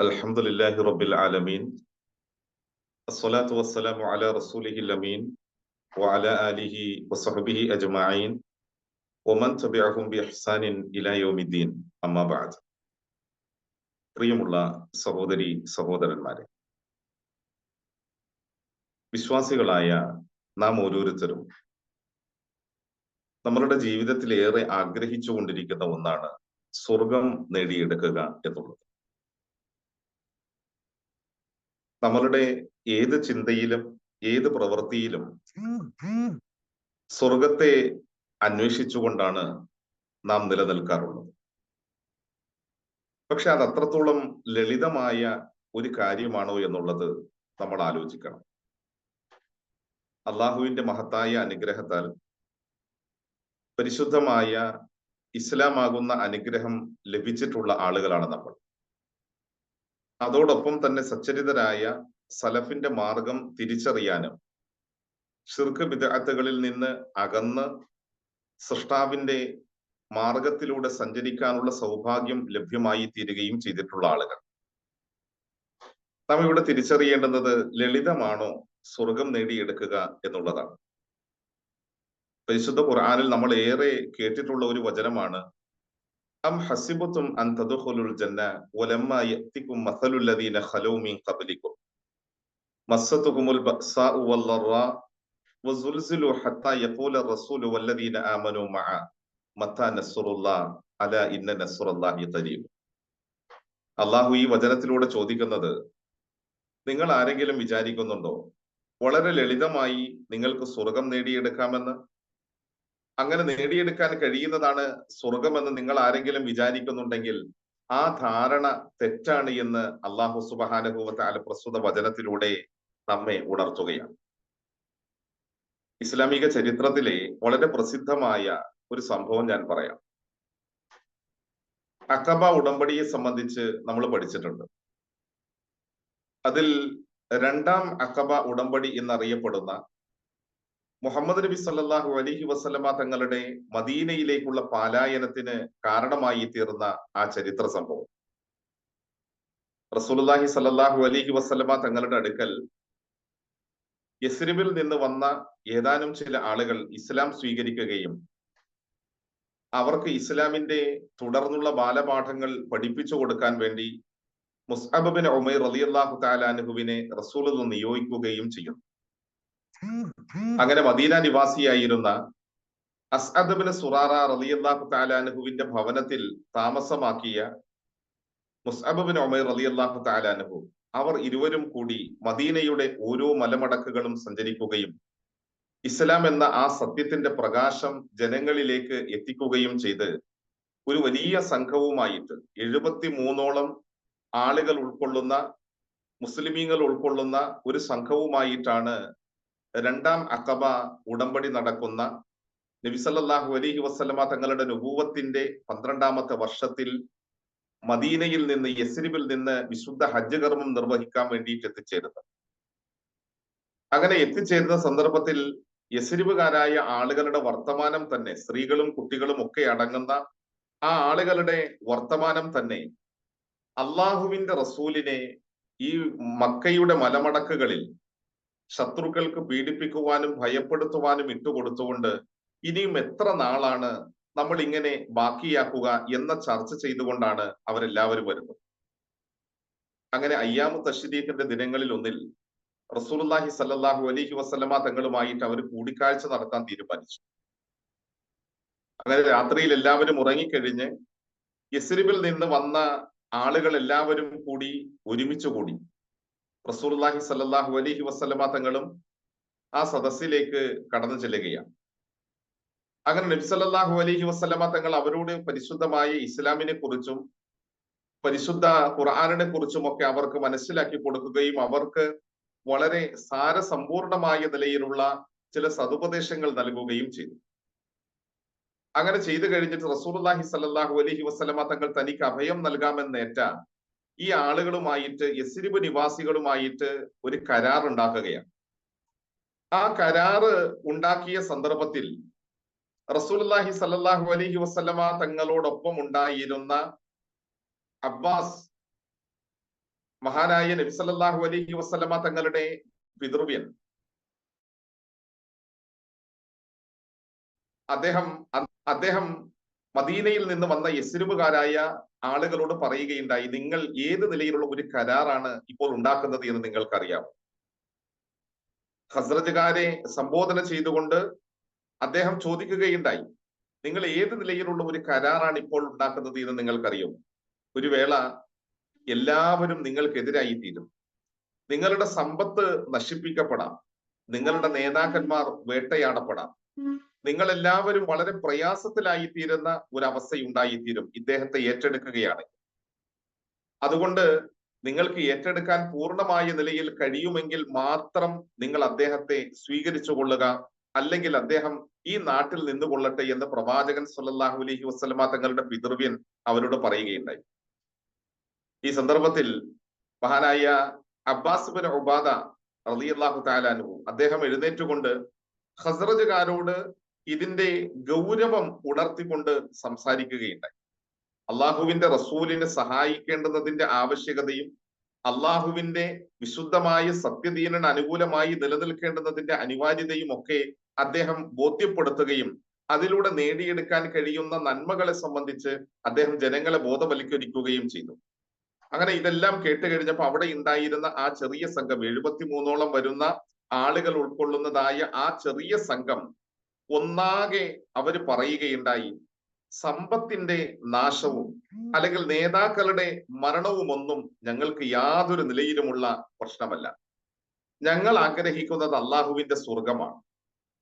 الحمد لله رب العالمين الصلاة والسلام على رسوله الأمين وعلى آله وصحبه أجمعين ومن تبعهم بإحسان إلى يوم الدين أما بعد പ്രിയമുള്ള സഹോദരി സഹോദരന്മാരെ വിശ്വാസികളായ നാം ഓരോരുത്തരും നമ്മളുടെ ജീവിതത്തിൽ ഏറെ ആഗ്രഹിച്ചുകൊണ്ടിരിക്കുന്ന ഒന്നാണ് സ്വർഗം നേടിയെടുക്കുക എന്നുള്ളത് നമ്മളുടെ ഏത് ചിന്തയിലും ഏത് പ്രവൃത്തിയിലും സ്വർഗത്തെ അന്വേഷിച്ചുകൊണ്ടാണ് നാം നിലനിൽക്കാറുള്ളത്. പക്ഷെ അത് അത്രത്തോളം ലളിതമായ ഒരു കാര്യമാണോ എന്നുള്ളത് നമ്മൾ ആലോചിക്കണം. അള്ളാഹുവിന്റെ മഹത്തായ അനുഗ്രഹത്താൽ പരിശുദ്ധമായ ഇസ്ലാമാകുന്ന അനുഗ്രഹം ലഭിച്ചിട്ടുള്ള ആളുകളാണ് നമ്മൾ. അതോടൊപ്പം തന്നെ സച്ചരിതരായ സലഫിന്റെ മാർഗം തിരിച്ചറിയാനും ഷിർക്ക് വിദഗ്ധകളിൽ നിന്ന് അകന്ന് സൃഷ്ടാവിന്റെ മാർഗത്തിലൂടെ സഞ്ചരിക്കാനുള്ള സൗഭാഗ്യം ലഭ്യമായി തീരുകയും ചെയ്തിട്ടുള്ള ആളുകൾ. നാം ഇവിടെ തിരിച്ചറിയേണ്ടുന്നത് ലളിതമാണോ സ്വർഗം നേടിയെടുക്കുക എന്നുള്ളതാണ്. പരിശുദ്ധ ഖുർആാനിൽ നമ്മൾ ഏറെ കേട്ടിട്ടുള്ള ഒരു വചനമാണ് അം ഹസിബത്തും അൻ തദ്ഖുലുൽ ജന്ന വലമ്മ യഅതികും മസലുൽ ലദീന ഖലൂ മിൻ ഖബ്ലികും മസ്സതുഹുമുൽ ബഅസാഉ വല്ലറാ വസുൽസിലു ഹത്താ യഖൂല റസൂലു വല്ലദീന ആമനു മഅ മത്താ നസ്റുല്ലാ അല ഇന്ന നസ്റുല്ലാഹി ഖരീബ് അള്ളാഹു ഈ വചനത്തിലൂടെ ചോദിക്കുന്നത് നിങ്ങൾ ആരെങ്കിലും വിചാരിക്കുന്നുണ്ടോ? വളരെ ലളിതമായി നിങ്ങൾക്ക് സ്വർഗം നേടിയെടുക്കാമെന്ന്? അങ്ങനെ നേടിയെടുക്കാൻ കഴിയുന്നതാണ് സ്വർഗമെന്ന് നിങ്ങൾ ആരെങ്കിലും വിചാരിക്കുന്നുണ്ടെങ്കിൽ ആ ധാരണ തെറ്റാണ് എന്ന് അള്ളാഹു സുബാനുഭവത്താല പ്രസ്തുത വചനത്തിലൂടെ നമ്മെ ഉണർത്തുകയാണ്. ഇസ്ലാമിക ചരിത്രത്തിലെ വളരെ പ്രസിദ്ധമായ ഒരു സംഭവം ഞാൻ പറയാം. അക്കബ ഉടമ്പടിയെ സംബന്ധിച്ച് നമ്മൾ പഠിച്ചിട്ടുണ്ട്. അതിൽ രണ്ടാം അക്കബ ഉടമ്പടി എന്നറിയപ്പെടുന്ന മുഹമ്മദ് നബി സല്ലാഹു അലഹി വസ്ലമ തങ്ങളുടെ മദീനയിലേക്കുള്ള പാലായനത്തിന് കാരണമായി തീർന്ന ആ ചരിത്ര സംഭവം. റസൂലുല്ലാഹി സല്ലാഹു അലഹി വസ്ലമ തങ്ങളുടെ അടുക്കൽ യസ്രിബിൽ നിന്ന് വന്ന ഏതാനും ചില ആളുകൾ ഇസ്ലാം സ്വീകരിക്കുകയും അവർക്ക് ഇസ്ലാമിന്റെ തുടർന്നുള്ള ബാലപാഠങ്ങൾ പഠിപ്പിച്ചു കൊടുക്കാൻ വേണ്ടി മുസ്അബിൻ ഉമൈർ റലിയല്ലാഹു താലാനുഹുവിനെ റസൂൽ നിയോഗിക്കുകയും ചെയ്യുന്നു. അങ്ങനെ മദീന നിവാസിയായിരുന്ന അസ്അദബിന് സുറാറ റലിയല്ലാഹു താലാനുഹുവിന്റെ ഭവനത്തിൽ താമസമാക്കിയ മുസ്അബിൻ ഉമൈർ റലിയല്ലാഹു താലാനുഹു അവർ ഇരുവരും കൂടി മദീനയുടെ ഓരോ മലമടക്കുകളും സഞ്ചരിക്കുകയും ഇസ്ലാം എന്ന ആ സത്യത്തിന്റെ പ്രകാശം ജനങ്ങളിലേക്ക് എത്തിക്കുകയും ചെയ്ത് ഒരു വലിയ സംഘവുമായിട്ട് എഴുപത്തി മൂന്നോളം ആളുകൾ ഉൾക്കൊള്ളുന്ന മുസ്ലിമീങ്ങൾ ഉൾക്കൊള്ളുന്ന ഒരു സംഘവുമായിട്ടാണ് രണ്ടാം അക്കബ ഉടമ്പടി നടക്കുന്ന നബിസല്ലാഹു അലഹി വസ്ലമ തങ്ങളുടെ നുപൂവത്തിന്റെ പന്ത്രണ്ടാമത്തെ വർഷത്തിൽ മദീനയിൽ നിന്ന് യസ്രിബിൽ നിന്ന് വിശുദ്ധ ഹജ്ജ് കർമ്മം നിർവഹിക്കാൻ വേണ്ടിയിട്ട് എത്തിച്ചേരുന്നത്. അങ്ങനെ എത്തിച്ചേരുന്ന സന്ദർഭത്തിൽ യസ്രിബുകാരായ ആളുകളുടെ വർത്തമാനം തന്നെ സ്ത്രീകളും കുട്ടികളും ഒക്കെ അടങ്ങുന്ന ആ ആളുകളുടെ വർത്തമാനം തന്നെ അള്ളാഹുവിന്റെ റസൂലിനെ ഈ മക്കയുടെ മലമടക്കുകളിൽ ശത്രുക്കൾക്ക് പീഡിപ്പിക്കുവാനും ഭയപ്പെടുത്തുവാനും ഇട്ടുകൊടുത്തുകൊണ്ട് ഇനിയും എത്ര നാളാണ് നമ്മൾ ഇങ്ങനെ ബാക്കിയാക്കുക എന്ന ചർച്ച ചെയ്തുകൊണ്ടാണ് അവരെല്ലാവരും വരുന്നത്. അങ്ങനെ അയ്യാമു തഷ്രീഖിന്റെ ദിനങ്ങളിൽ ഒന്നിൽ റസൂലുല്ലാഹി സല്ലാഹു അലഹി വസ്ലമ തങ്ങളുമായിട്ട് അവർ കൂടിക്കാഴ്ച നടത്താൻ തീരുമാനിച്ചു. അങ്ങനെ രാത്രിയിൽ എല്ലാവരും ഉറങ്ങിക്കഴിഞ്ഞ് യസ്രിബിൽ നിന്ന് വന്ന ആളുകൾ എല്ലാവരും കൂടി ഒരുമിച്ച് കൂടി റസൂർലാഹി സല്ലാഹു അലഹി വസ്ലമ തങ്ങളും ആ സദസ്സിലേക്ക് കടന്നു ചെല്ലുകയാണ്. അങ്ങനെ നബ്സല്ലാഹു അലഹി വസ്ലമ തങ്ങൾ അവരോട് പരിശുദ്ധമായ ഇസ്ലാമിനെ കുറിച്ചും പരിശുദ്ധ ഖുർആാനിനെ കുറിച്ചും ഒക്കെ അവർക്ക് മനസ്സിലാക്കി കൊടുക്കുകയും അവർക്ക് വളരെ സാരസമ്പൂർണമായ നിലയിലുള്ള ചില സതുപദേശങ്ങൾ നൽകുകയും ചെയ്തു. അങ്ങനെ ചെയ്തു കഴിഞ്ഞിട്ട് റസൂർലാഹി സല്ലാഹു അലഹി വസ്ലമ തങ്ങൾ തനിക്ക് അഭയം നൽകാമെന്നേറ്റ ഈ ആളുകളുമായിട്ട് യസ്രിബ് നിവാസികളുമായിട്ട് ഒരു കരാർ ഉണ്ടാക്കുകയാണ്. ആ കരാറ് ഉണ്ടാക്കിയ സന്ദർഭത്തിൽ റസൂലുള്ളാഹി സല്ലാഹു അലഹി വസല്ലമ തങ്ങളോടൊപ്പം ഉണ്ടായിരുന്ന അബ്ബാസ് മഹാനായ നബി സല്ലാഹു അലഹി വസല്ലമ തങ്ങളുടെ പിതൃവ്യൻ. അദ്ദേഹം അദ്ദേഹം മദീനയിൽ നിന്ന് വന്ന യസ്രുബുകാരായ ആളുകളോട് പറയുകയുണ്ടായി നിങ്ങൾ ഏത് നിലയിലുള്ള ഒരു കരാറാണ് ഇപ്പോൾ ഉണ്ടാക്കുന്നത് എന്ന് നിങ്ങൾക്കറിയാം ഹസ്രജുകാരെ സംബോധന ചെയ്തുകൊണ്ട് അദ്ദേഹം ചോദിക്കുകയുണ്ടായി നിങ്ങൾ ഏത് നിലയിലുള്ള ഒരു കരാറാണ് ഇപ്പോൾ ഉണ്ടാക്കുന്നത് എന്ന് നിങ്ങൾക്കറിയും ഒരു വേള എല്ലാവരും നിങ്ങൾക്കെതിരായി തീരും. നിങ്ങളുടെ സമ്പത്ത് നശിപ്പിക്കപ്പെടാം. നിങ്ങളുടെ നേതാക്കന്മാർ വേട്ടയാടപ്പെടാം. നിങ്ങൾ എല്ലാവരും വളരെ പ്രയാസത്തിലായി തീരുന്ന ഒരു അവസ്ഥയുണ്ടായിത്തീരും ഇദ്ദേഹത്തെ ഏറ്റെടുക്കുകയാണ് അതുകൊണ്ട് നിങ്ങൾക്ക് ഏറ്റെടുക്കാൻ പൂർണമായ നിലയിൽ കഴിയുമെങ്കിൽ മാത്രം നിങ്ങൾ അദ്ദേഹത്തെ സ്വീകരിച്ചു കൊള്ളുക. അല്ലെങ്കിൽ അദ്ദേഹം ഈ നാട്ടിൽ നിന്നുകൊള്ളട്ടെ എന്ന് പ്രവാചകൻ സുല്ലാഹു അലഹി വസ്ലമ തങ്ങളുടെ പിതൃവ്യൻ അവരോട് പറയുകയുണ്ടായി. ഈ സന്ദർഭത്തിൽ മഹാനായ അബ്ബാസ് ബിൻ ഉബാദ റളിയല്ലാഹു താലാനു അദ്ദേഹം എഴുന്നേറ്റുകൊണ്ട് ഹസ്രജുകാരോട് ഇതിന്റെ ഗൗരവം ഉണർത്തിക്കൊണ്ട് സംസാരിക്കുകയുണ്ടായി. അള്ളാഹുവിന്റെ റസൂലിനെ സഹായിക്കേണ്ടതിന്റെ ആവശ്യകതയും അള്ളാഹുവിന്റെ വിശുദ്ധമായ സത്യദീനന് അനുകൂലമായി നിലനിൽക്കേണ്ടതിന്റെ അനിവാര്യതയും ഒക്കെ അദ്ദേഹം ബോധ്യപ്പെടുത്തുകയും അതിലൂടെ നേടിയെടുക്കാൻ കഴിയുന്ന നന്മകളെ സംബന്ധിച്ച് അദ്ദേഹം ജനങ്ങളെ ബോധവൽക്കരിക്കുകയും ചെയ്തു. അങ്ങനെ ഇതെല്ലാം കേട്ട് കഴിഞ്ഞപ്പോൾ അവിടെ ഉണ്ടായിരുന്ന ആ ചെറിയ സംഘം എഴുപത്തി മൂന്നോളം വരുന്ന ആളുകൾ ഉൾക്കൊള്ളുന്നതായ ആ ചെറിയ സംഘം ഒന്നാകെ അവർ പറയുകയുണ്ടായി സമ്പത്തിന്റെ നാശവും അല്ലെങ്കിൽ നേതാക്കളുടെ മരണവും ഒന്നും ഞങ്ങൾക്ക് യാതൊരു നിലയിലുമുള്ള പ്രശ്നമല്ല. ഞങ്ങൾ ആഗ്രഹിക്കുന്നത് അള്ളാഹുവിന്റെ സ്വർഗമാണ്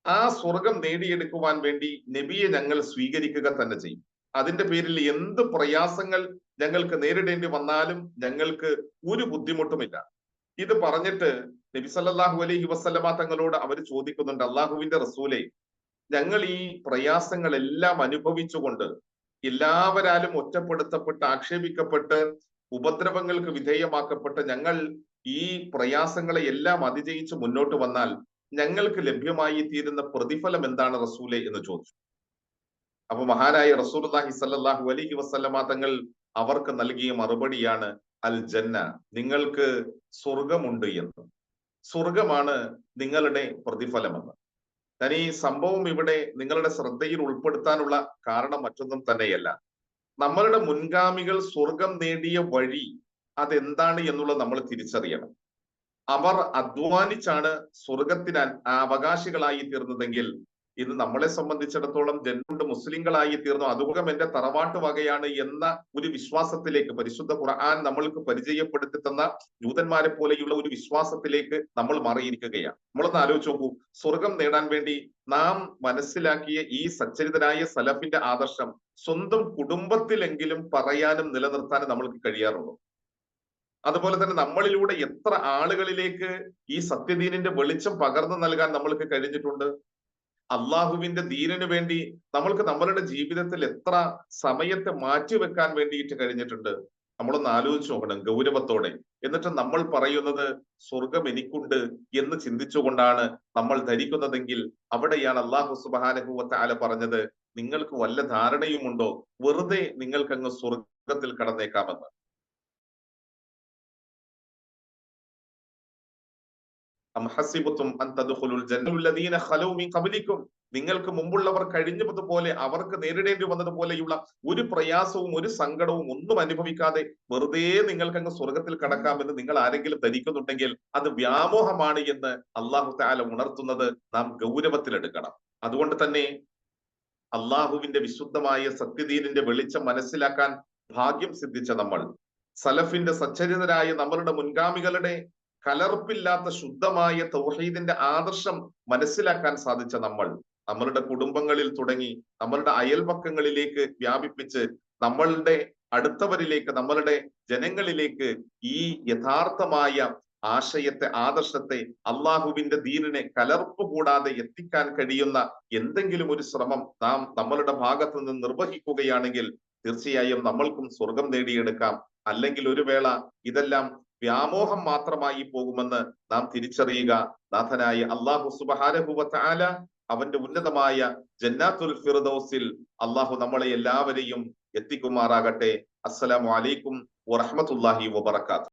ആ സ്വർഗം നേടിയെടുക്കുവാൻ വേണ്ടി നബിയെ ഞങ്ങൾ സ്വീകരിക്കുക തന്നെ ചെയ്യും. അതിന്റെ പേരിൽ എന്ത് പ്രയാസങ്ങൾ ഞങ്ങൾക്ക് നേരിടേണ്ടി വന്നാലും ഞങ്ങൾക്ക് ഒരു ബുദ്ധിമുട്ടുമില്ല. ഇത് പറഞ്ഞിട്ട് നബി സല്ലല്ലാഹു അലൈഹി വസല്ലമ തങ്ങളോട് അവർ ചോദിക്കുന്നുണ്ട് അള്ളാഹുവിന്റെ റസൂലെ ഞങ്ങൾ ഈ പ്രയാസങ്ങളെല്ലാം അനുഭവിച്ചുകൊണ്ട് എല്ലാവരാലും ഒറ്റപ്പെടുത്തപ്പെട്ട് ആക്ഷേപിക്കപ്പെട്ട് ഉപദ്രവങ്ങൾക്ക് വിധേയമാക്കപ്പെട്ട് ഞങ്ങൾ ഈ പ്രയാസങ്ങളെ എല്ലാം അതിജയിച്ച് മുന്നോട്ട് വന്നാൽ ഞങ്ങൾക്ക് ലഭ്യമായി തീരുന്ന പ്രതിഫലം എന്താണ് റസൂലെ എന്ന് ചോദിച്ചു. അപ്പൊ മഹാനായ റസൂൽഹി സല്ലാഹു അലൈഹി വസ്ലമ തങ്ങൾ അവർക്ക് നൽകിയ മറുപടിയാണ് അൽ ജന്ന നിങ്ങൾക്ക് സ്വർഗമുണ്ട് എന്ന്. സ്വർഗമാണ് നിങ്ങളുടെ പ്രതിഫലമെന്ന്. ഞാൻ ഈ സംഭവം ഇവിടെ നിങ്ങളുടെ ശ്രദ്ധയിൽ ഉൾപ്പെടുത്താനുള്ള കാരണം മറ്റൊന്നും തന്നെയല്ല. നമ്മളുടെ മുൻഗാമികൾ സ്വർഗം നേടിയ വഴി അതെന്താണ് എന്നുള്ളത് നമ്മൾ തിരിച്ചറിയണം. അവർ അധ്വാനിച്ചാണ് സ്വർഗത്തിന് അവകാശികളായി തീർന്നതെങ്കിൽ ഇത് നമ്മളെ സംബന്ധിച്ചിടത്തോളം ജന്മ മുസ്ലിങ്ങളായി തീർന്നു. അതുകൊണ്ട് എന്റെ തറവാട്ട് വകയാണ് എന്ന ഒരു വിശ്വാസത്തിലേക്ക് പരിശുദ്ധ ഖുർആൻ നമ്മൾക്ക് പരിചയപ്പെടുത്തി തന്ന ജൂതന്മാരെ പോലെയുള്ള ഒരു വിശ്വാസത്തിലേക്ക് നമ്മൾ മാറിയിരിക്കുകയാണ്. നമ്മളൊന്ന് ആലോചിച്ച് നോക്കൂ. സ്വർഗം നേടാൻ വേണ്ടി നാം മനസ്സിലാക്കിയ ഈ സച്ചരിതനായ സലഫിന്റെ ആദർശം സ്വന്തം കുടുംബത്തിലെങ്കിലും പറയാനും നിലനിർത്താനും നമ്മൾക്ക് കഴിയാറുള്ളൂ. അതുപോലെ തന്നെ നമ്മളിലൂടെ എത്ര ആളുകളിലേക്ക് ഈ സത്യദീനിന്റെ വെളിച്ചം പകർന്നു നൽകാൻ നമ്മൾക്ക് കഴിഞ്ഞിട്ടുണ്ട്? അള്ളാഹുവിന്റെ ദീനിനു വേണ്ടി നമ്മൾക്ക് നമ്മളുടെ ജീവിതത്തിൽ എത്ര സമയത്തെ മാറ്റിവെക്കാൻ വേണ്ടിയിട്ട് കഴിഞ്ഞിട്ടുണ്ട്. നമ്മളൊന്ന് ആലോചിച്ച് നോക്കണം ഗൗരവത്തോടെ. എന്നിട്ട് നമ്മൾ പറയുന്നത് സ്വർഗം എനിക്കുണ്ട് എന്ന് ചിന്തിച്ചുകൊണ്ടാണ് നമ്മൾ ധരിക്കുന്നതെങ്കിൽ അവിടെയാണ് അള്ളാഹു സുബാനഹുവത്തെ ആല പറഞ്ഞത് നിങ്ങൾക്ക് വല്ല ധാരണയുമുണ്ടോ? വെറുതെ നിങ്ങൾക്കങ്ങ് സ്വർഗത്തിൽ കടന്നേക്കാമെന്ന്. നിങ്ങൾക്ക് മുമ്പുള്ളവർ കഴിഞ്ഞത് പോലെ അവർക്ക് നേരിടേണ്ടി വന്നതുപോലെയുള്ള ഒരു പ്രയാസവും ഒരു സങ്കടവും ഒന്നും അനുഭവിക്കാതെ വെറുതെ നിങ്ങൾക്ക് അങ്ങ് സ്വർഗത്തിൽ കടക്കാമെന്ന് നിങ്ങൾ ആരെങ്കിലും ധരിക്കുന്നുണ്ടെങ്കിൽ അത് വ്യാമോഹമാണ് എന്ന് അള്ളാഹു താല ഉണർത്തുന്നത് നാം ഗൗരവത്തിലെടുക്കണം. അതുകൊണ്ട് തന്നെ അള്ളാഹുവിന്റെ വിശുദ്ധമായ സത്യദീനിന്റെ വെളിച്ചം മനസ്സിലാക്കാൻ ഭാഗ്യം സിദ്ധിച്ച നമ്മൾ. സലഫിന്റെ സച്ചരിതരായ നമ്മളുടെ മുൻഗാമികളുടെ കലർപ്പില്ലാത്ത ശുദ്ധമായ തൗഹീദിന്റെ ആദർശം മനസ്സിലാക്കാൻ സാധിച്ച നമ്മൾ നമ്മളുടെ കുടുംബങ്ങളിൽ തുടങ്ങി നമ്മളുടെ അയൽപക്കങ്ങളിലേക്ക് വ്യാപിപ്പിച്ച് നമ്മളുടെ അടുത്തവരിലേക്ക് നമ്മളുടെ ജനങ്ങളിലേക്ക് ഈ യഥാർത്ഥമായ ആശയത്തെ ആദർശത്തെ അള്ളാഹുവിന്റെ ദീനിനെ കലർപ്പ് കൂടാതെ എത്തിക്കാൻ കഴിയുന്ന എന്തെങ്കിലും ഒരു ശ്രമം നാം നമ്മളുടെ ഭാഗത്ത് നിന്ന് നിർവഹിക്കുകയാണെങ്കിൽ തീർച്ചയായും നമ്മൾക്കും സ്വർഗം നേടിയെടുക്കാം. അല്ലെങ്കിൽ ഒരു വേള ഇതെല്ലാം വ്യാമോഹം മാത്രമായി പോകുമെന്ന് നാം തിരിച്ചറിയുക. നാഥനായ അള്ളാഹു സുബാനഹുവ ആല അവന്റെ ഉന്നതമായ ജന്നാത്തുൽ ഫിർദൌസിൽ അള്ളാഹു നമ്മളെ എല്ലാവരെയും എത്തിക്കുമാറാകട്ടെ. അസ്സലാമു അലൈക്കും വറഹമത്തുല്ലാഹി